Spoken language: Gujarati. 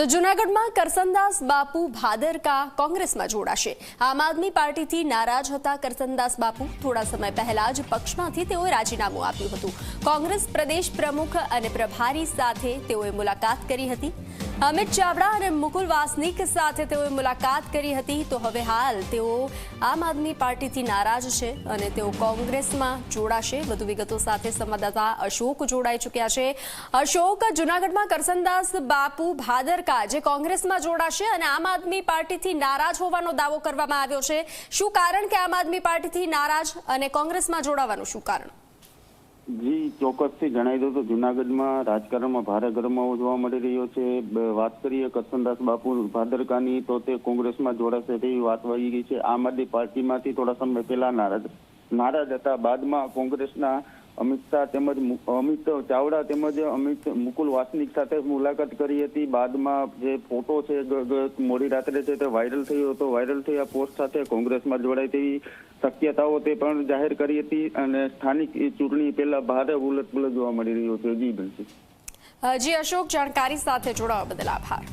તો જૂનાગઢમાં કરસનદાસ બાપુ ભાદરકા કોંગ્રેસમાં જોડાશે. આમ આદમી પાર્ટીથી નારાજ હતા કરસનદાસ બાપુ. થોડા સમય પહેલા જ પક્ષમાંથી તેઓએ રાજીનામું આપ્યું હતું. કોંગ્રેસ પ્રદેશ પ્રમુખ અને પ્રભારી સાથે તેઓએ મુલાકાત કરી હતી. અમિત ચાવડા અને મુકુલ વાસનિક સાથે તેઓએ મુલાકાત કરી હતી, તો હવે હાલ તેઓ આમ આદમી પાર્ટીથી નારાજ છે અને તેઓ કોંગ્રેસમાં જોડાશે. વધુ વિગતો સાથે સંવાદદાતા અશોક જોડાઈ ચૂક્યા છે. અશોક, જૂનાગઢમાં કરસનદાસ બાપુ ભાદરકા જે કોંગ્રેસમાં જોડાશે અને આમ આદમી પાર્ટીથી નારાજ હોવાનો દાવો કરવામાં આવ્યો છે. શું કારણ કે આમ આદમી પાર્ટીથી નારાજ અને કોંગ્રેસમાં જોડાવાનું શું કારણ? જી, ચોક્કસથી જણાવી દઉં તો જુનાગઢમાં રાજકારણમાં ભારે ગરમાવો જોવા મળી રહ્યો છે. વાત કરીએ કરસનદાસ બાપુ ભાદરકાની, તો તે કોંગ્રેસમાં જોડાશે તેવી વાત વહી ગઈ છે. આમ આદમી પાર્ટીમાંથી થોડા સમય પહેલા નારાજ નારાજ હતા. બાદમાં કોંગ્રેસના અમિત શાહ તેમજ અમિત ચાવડા તેમજ અમિત મુકુલ વાસનિક સાથે મુલાકાત કરી હતી. બાદમાં જે ફોટો છે મોડી રાત્રે છે તે વાયરલ થયો હતો, વાયરલ થયા પોસ્ટ સાથે કોંગ્રેસમાં જોડાય તેવી શક્યતાઓ તે પણ જાહેર કરી હતી અને સ્થાનિક ચૂંટણી પહેલા ભારે ઉલટપુલટ જોવા મળી રહ્યો છે. જી બનશે જી અશોક, જાણકારી સાથે જોડાવા બદલ આભાર.